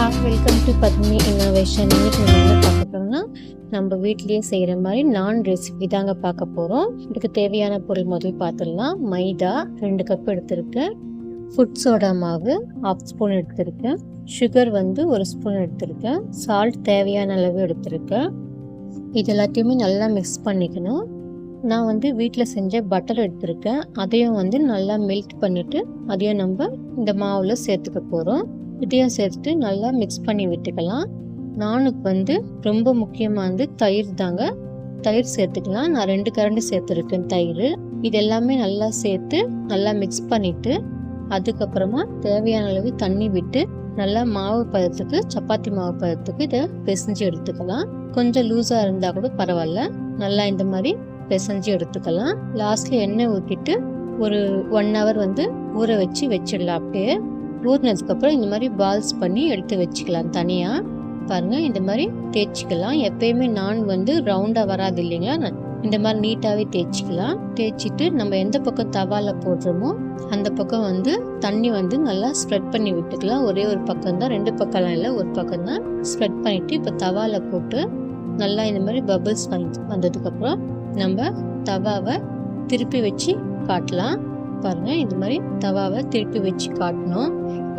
Hi welcome to Padmini innovation இன்னைக்கு நம்ம என்ன பார்க்க போகிறோம்னா நம்ம வீட்லேயே செய்கிற மாதிரி நான் ரெசிபி தாங்க பார்க்க போகிறோம் இதுக்கு தேவையான பொருள் முதல் பார்த்துடலாம். மைதா ரெண்டு கப் எடுத்திருக்கேன் ஃபுட் சோடா மாவு ஹாஃப் ஸ்பூன் எடுத்திருக்கேன் சுகர் வந்து ஒரு ஸ்பூன் எடுத்திருக்கேன் சால்ட் தேவையான அளவு எடுத்திருக்கேன் இது எல்லாத்தையுமே நல்லா மிக்ஸ் பண்ணிக்கணும். நான் வந்து வீட்டில் செஞ்ச பட்டர் எடுத்திருக்கேன். அதையும் வந்து நல்லா மெல்ட் பண்ணிவிட்டு அதையும் நம்ம இந்த மாவில் சேர்த்துக்க போகிறோம் இதையும் சேர்த்துட்டு நல்லா மிக்ஸ் பண்ணி விட்டுக்கலாம். நானுக்கு வந்து ரொம்ப முக்கியமாக வந்து தயிர் தாங்க. தயிர் சேர்த்துக்கலாம். நான் ரெண்டு கரண்டு சேர்த்துருக்கேன் தயிர். இது எல்லாமே நல்லா சேர்த்து நல்லா மிக்ஸ் பண்ணிவிட்டு அதுக்கப்புறமா தேவையான அளவு தண்ணி விட்டு நல்லா மாவு பதத்துக்கு சப்பாத்தி மாவு பதத்துக்கு இதை பிசைஞ்சு எடுத்துக்கலாம். கொஞ்சம் லூஸாக இருந்தால் கூட பரவாயில்ல. நல்லா இந்த மாதிரி பிசைஞ்சு எடுத்துக்கலாம். லாஸ்ட்ல எண்ணெய் ஊற்றிட்டு ஒரு ஒன் ஹவர் வந்து ஊற வச்சு வச்சிடலாம் அப்படியே. ஊறினதுக்கப்புறம் இந்த மாதிரி பால்ஸ் பண்ணி எடுத்து வச்சுக்கலாம். தனியாக பாருங்க இந்த மாதிரி தேய்ச்சிக்கலாம். எப்பயுமே நான் வந்து ரவுண்டாக வராது இல்லைங்களா? இந்த மாதிரி நீட்டாகவே தேய்ச்சிக்கலாம். தேய்ச்சிட்டு நம்ம எந்த பக்கம் தவால போடுறோமோ அந்த பக்கம் வந்து தண்ணி வந்து நல்லா ஸ்ப்ரெட் பண்ணி விட்டுக்கலாம். ஒரே ஒரு பக்கம் தான் ரெண்டு பக்கம்லாம் இல்லை ஒரு பக்கம் தான் ஸ்ப்ரெட் பண்ணிட்டு இப்போ தவால போட்டு நல்லா இந்த மாதிரி பபிள்ஸ் வந்து வந்ததுக்கப்புறம் நம்ம தவாவை திருப்பி வச்சு காட்டலாம். பாருங்க இது மாதிரி தவாவை திருப்பி வச்சு காட்டணும்.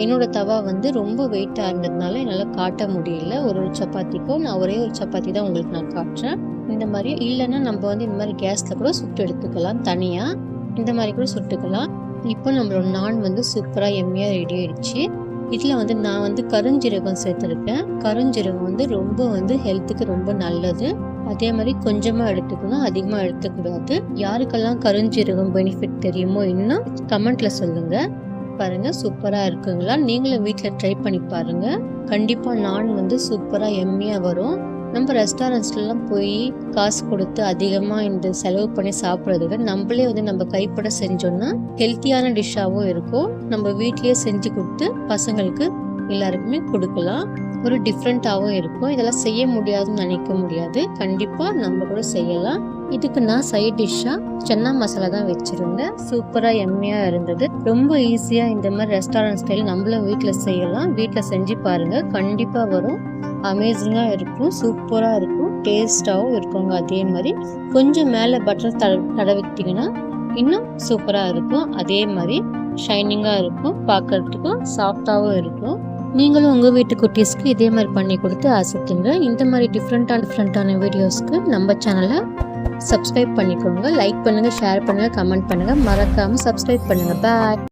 என்னோட தவா வந்து ரொம்ப வெயிட்டாக இருந்ததுனால என்னால் காட்ட முடியல. ஒரு ஒரு சப்பாத்திக்கும் நான் ஒரே ஒரு சப்பாத்தி தான் உங்களுக்கு நான் காட்டுறேன். இந்த மாதிரி இல்லைன்னா நம்ம வந்து இந்த மாதிரி கேஸில் கூட சுட்டு எடுத்துக்கலாம் தனியாக இந்த மாதிரி கூட சுட்டுக்கலாம். இப்போ நம்மளோட நான் வந்து சூப்பராக எம்மியாக ரெடி ஆயிடுச்சு. இதில் வந்து நான் வந்து கருஞ்சீரகம் சேர்த்துருக்கேன். கருஞ்சீரகம் வந்து ரொம்ப வந்து ஹெல்த்துக்கு ரொம்ப நல்லது. அதே மாதிரி கொஞ்சமாக எடுத்துக்கணும் அதிகமாக எடுத்துக்கூடாது யாருக்கெல்லாம் கருஞ்சீரகம் பெனிஃபிட் தெரியுமோ இன்னும் கமெண்ட்டில் சொல்லுங்கள் பாருங்கள் சூப்பராக இருக்குங்களா? நீங்களும் வீட்டில் ட்ரை பண்ணி பாருங்கள் கண்டிப்பாக நான் வந்து சூப்பராக எம்மியாக வரும். நம்ம ரெஸ்டாரண்ட்ஸ்லாம் போய் காசு கொடுத்து அதிகமாக இந்த செலவு பண்ணி சாப்பிட்றத விட நம்மளே வந்து நம்ம கைப்பட செஞ்சோம்னா ஹெல்த்தியான டிஷ்ஷாகவும் இருக்கும். நம்ம வீட்லேயே செஞ்சு கொடுத்து பசங்களுக்கு எல்லாருக்குமே கொடுக்கலாம். ஒரு டிஃப்ரெண்ட்டாகவும் இருக்கும். இதெல்லாம் செய்ய முடியாதுன்னு நினைக்க முடியாது. கண்டிப்பாக நம்ம கூட செய்யலாம். இதுக்கு நான் சைட் டிஷ்ஷாக சென்னா மசாலா தான் வச்சுருந்தேன். சூப்பராக எம்மையாக இருந்தது. ரொம்ப ஈஸியாக இந்த மாதிரி ரெஸ்டாரண்ட் ஸ்டைல் நம்மளும் வீட்டில் செய்யலாம். வீட்டில் செஞ்சு பாருங்கள் கண்டிப்பாக வரும். அமேசிங்காக இருக்கும். சூப்பராக இருக்கும். டேஸ்ட்டாகவும் இருக்குங்க. அதே மாதிரி கொஞ்சம் மேலே பட்டர் தட தடவிட்டிங்கன்னா இன்னும் சூப்பராக இருக்கும். அதே மாதிரி ஷைனிங்காக இருக்கும். பார்க்கறதுக்கும் சாஃப்டாகவும் இருக்கும். நீங்களும் உங்கள் வீட்டு குட்டீஸ்க்கு இதே மாதிரி பண்ணி கொடுத்து ஆசைத்தீங்க இந்த மாதிரி டிஃப்ரெண்ட்டான டிஃப்ரெண்ட்டான வீடியோஸ்க்கு நம்ம சேனலை சப்ஸ்கிரைப் பண்ணிக்கோங்க. லைக் பண்ணுங்கள் ஷேர் பண்ணுங்கள் கமெண்ட் பண்ணுங்கள் மறக்காமல் சப்ஸ்கிரைப் பண்ணுங்கள் பாய்